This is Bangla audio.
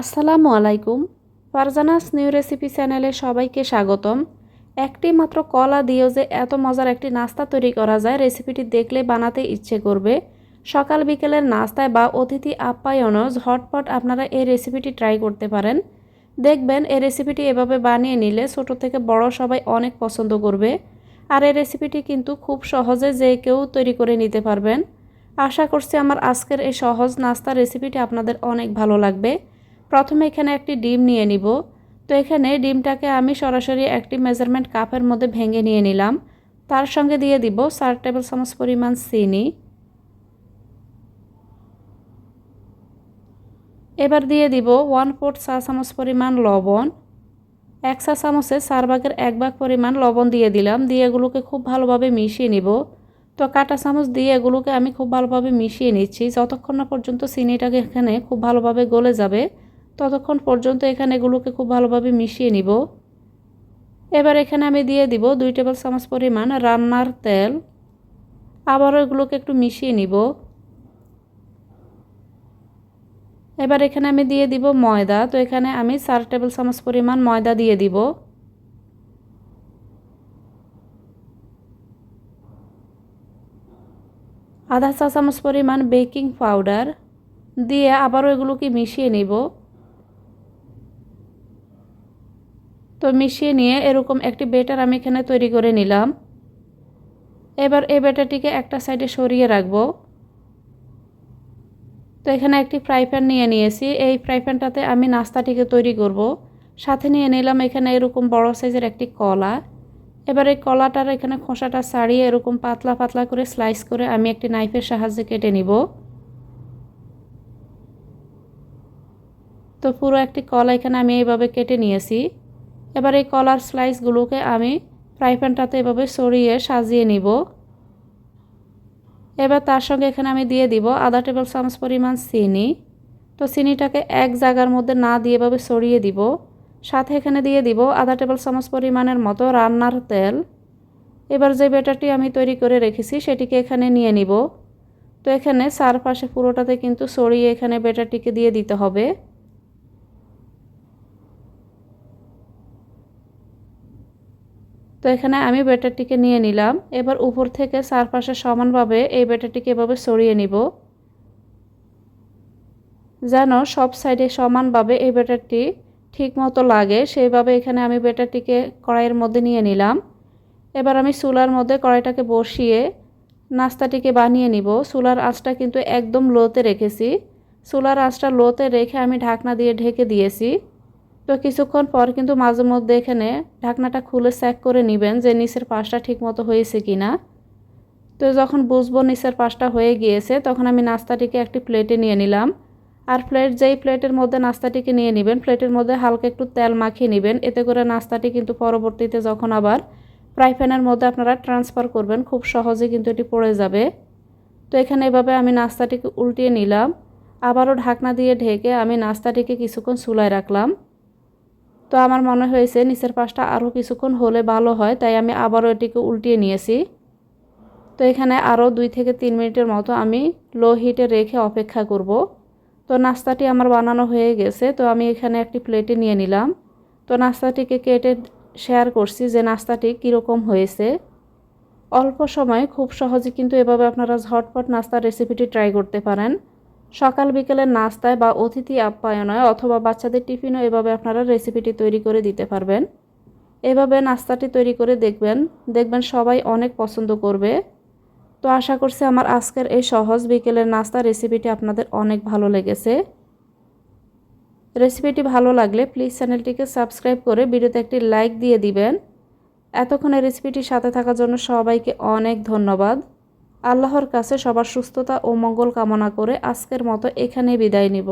আসসালামু আলাইকুম। ফারজানাস নিউ রেসিপি চ্যানেলে সবাইকে স্বাগতম। একটি মাত্র কলা দিয়েও যে এত মজার একটি নাস্তা তৈরি করা যায়, রেসিপিটি দেখলে বানাতে ইচ্ছে করবে। সকাল বিকেলের নাস্তায় বা অতিথি আপ্যায়নও ঝটপট আপনারা এই রেসিপিটি ট্রাই করতে পারেন। দেখবেন, এই রেসিপিটি এভাবে বানিয়ে নিলে ছোট থেকে বড় সবাই অনেক পছন্দ করবে। আর এই রেসিপিটি কিন্তু খুব সহজে যে কেউ তৈরি করে নিতে পারবেন। আশা করছি আমার আজকের এই সহজ নাস্তা রেসিপিটি আপনাদের অনেক ভালো লাগবে। প্রথমে এখানে একটি ডিম নিয়ে নিব। তো এখানে ডিমটাকে আমি সরাসরি একটি মেজারমেন্ট কাপের মধ্যে ভেঙে নিয়ে নিলাম। তার সঙ্গে দিয়ে দিব চার টেবিল চামচ পরিমাণ চিনি। এবার দিয়ে দিব ওয়ান ফোর্থ চা চামচ পরিমাণ লবণ। এক চা চামচে চার ভাগের এক ভাগ পরিমাণ লবণ দিয়ে দিলাম। দিয়ে এগুলোকে খুব ভালোভাবে মিশিয়ে নিব। তো কাটা চামচ দিয়ে এগুলোকে আমি খুব ভালোভাবে মিশিয়ে নিচ্ছি। যতক্ষণ না পর্যন্ত চিনিটাকে এখানে খুব ভালোভাবে গলে যাবে ততক্ষণ পর্যন্ত এখানে এগুলোকে খুব ভালোভাবে মিশিয়ে নিব। এবার এখানে আমি দিয়ে দিব দুই টেবিল চামচ পরিমাণ রান্নার তেল। আবারও এগুলোকে একটু মিশিয়ে নিব। এবার এখানে আমি দিয়ে দিব ময়দা। তো এখানে আমি চার টেবিল চামচ পরিমাণ ময়দা দিয়ে দিব। আধা চা চামচ পরিমাণ বেকিং পাউডার। দিয়ে আবারও এগুলোকে মিশিয়ে নিব। তো মিশিয়ে নিয়ে এরকম একটি বেটার আমি এখানে তৈরি করে নিলাম। এবার এই বেটারটিকে একটা সাইডে সরিয়ে রাখব। তো এখানে একটি ফ্রাই প্যান নিয়ে নিয়েছি। এই ফ্রাই প্যানটাতে আমি নাস্তাটিকে তৈরি করব। সাথে নিয়ে নিলাম এখানে এরকম বড় সাইজের একটি কলা। এবার এই কলাটার এখানে খোসাটা ছাড়িয়ে এরকম পাতলা পাতলা করে স্লাইস করে আমি একটি নাইফের সাহায্যে কেটে নিব। তো পুরো একটি কলা এখানে আমি এইভাবে কেটে নিয়েছি। এবার এই কলার স্লাইসগুলোকে আমি ফ্রাই প্যানটাতে এভাবে সরিয়ে সাজিয়ে নিব। এবার তার সঙ্গে এখানে আমি দিয়ে দিব আধা টেবিল চামচ পরিমাণ চিনি। তো চিনিটাকে এক জায়গার মধ্যে না দিয়ে এভাবে সরিয়ে দিব। সাথে এখানে দিয়ে দিব আধা টেবিল চামচ পরিমাণের মতো রান্নার তেল। এবার যে ব্যাটারটি আমি তৈরি করে রেখেছি সেটিকে এখানে নিয়ে নিব। তো এখানে চারপাশে পুরোটাতে কিন্তু সরিয়ে এখানে ব্যাটারটিকে দিয়ে দিতে হবে। তো এখানে আমি ব্যাটারটিকে নিয়ে নিলাম। এবার উপর থেকে চারপাশে সমানভাবে এই ব্যাটারটিকে এভাবে সরিয়ে নিব। যেন সব সাইডে সমানভাবে এই ব্যাটারটি ঠিক মতো লাগে, সেইভাবে এখানে আমি ব্যাটারটিকে কড়াইয়ের মধ্যে নিয়ে নিলাম। এবার আমি চুলার মধ্যে কড়াইটাকে বসিয়ে নাস্তাটিকে বানিয়ে নিব। চুলার আঁচটা কিন্তু একদম লোতে রেখেছি। চুলার আঁচটা লোতে রেখে আমি ঢাকনা দিয়ে ঢেকে দিয়েছি। তো কিছুক্ষণ পর কিন্তু মাঝে মধ্যে এখানে ঢাকনাটা খুলে চেক করে নেবেন যে নিচের পাশটা ঠিকমতো হয়েছে কি না তো যখন বুঝব নিচের পাশটা হয়ে গিয়েছে, তখন আমি নাস্তাটিকে একটি প্লেটে নিয়ে নিলাম। আর প্লেট, যেই প্লেটের মধ্যে নাস্তাটিকে নিয়ে নেবেন, প্লেটের মধ্যে হালকা একটু তেল মাখিয়ে নেবেন। এতে করে নাস্তাটি কিন্তু পরবর্তীতে যখন আবার ফ্রাই প্যানের মধ্যে আপনারা ট্রান্সফার করবেন, খুব সহজে কিন্তু এটি পড়ে যাবে। তো এখানে এভাবে আমি নাস্তাটিকে উল্টিয়ে নিলাম। আবারও ঢাকনা দিয়ে ঢেকে আমি নাস্তাটিকে কিছুক্ষণ চুলায় রাখলাম। তো আমার মনে হয়েছে নিচের পাশটা আরও কিছুক্ষণ হলে ভালো হয়, তাই আমি আবারও এটিকে উল্টিয়ে নিয়েছি। তো এখানে আরও দুই থেকে তিন মিনিটের মতো আমি লো হিটে রেখে অপেক্ষা করব। তো নাস্তাটি আমার বানানো হয়ে গেছে, তো আমি এখানে একটি প্লেটে নিয়ে নিলাম। তো নাস্তাটিকে কেটে শেয়ার করছি যে নাস্তাটি কীরকম হয়েছে। অল্প সময় খুব সহজে কিন্তু এভাবে আপনারা ঝটপট নাস্তার রেসিপিটি ট্রাই করতে পারেন। সকাল বিকেলের নাস্তায় বা অতিথি আপ্যায়নায় অথবা বাচ্চাদের টিফিনও এভাবে আপনারা রেসিপিটি তৈরি করে দিতে পারবেন। এভাবে নাস্তাটি তৈরি করে দেখবেন। দেখবেন সবাই অনেক পছন্দ করবে। তো আশা করছি আমার আজকের এই সহজ বিকেলের নাস্তা রেসিপিটি আপনাদের অনেক ভালো লেগেছে। রেসিপিটি ভালো লাগলে প্লিজ চ্যানেলটিকে সাবস্ক্রাইব করে ভিডিওতে একটি লাইক দিয়ে দিবেন। এতক্ষণ রেসিপিটির সাথে থাকার জন্য সবাইকে অনেক ধন্যবাদ। আল্লাহর কাছে সবার সুস্থতা ও মঙ্গল কামনা করে আজকের মতো এখানে বিদায় নিব।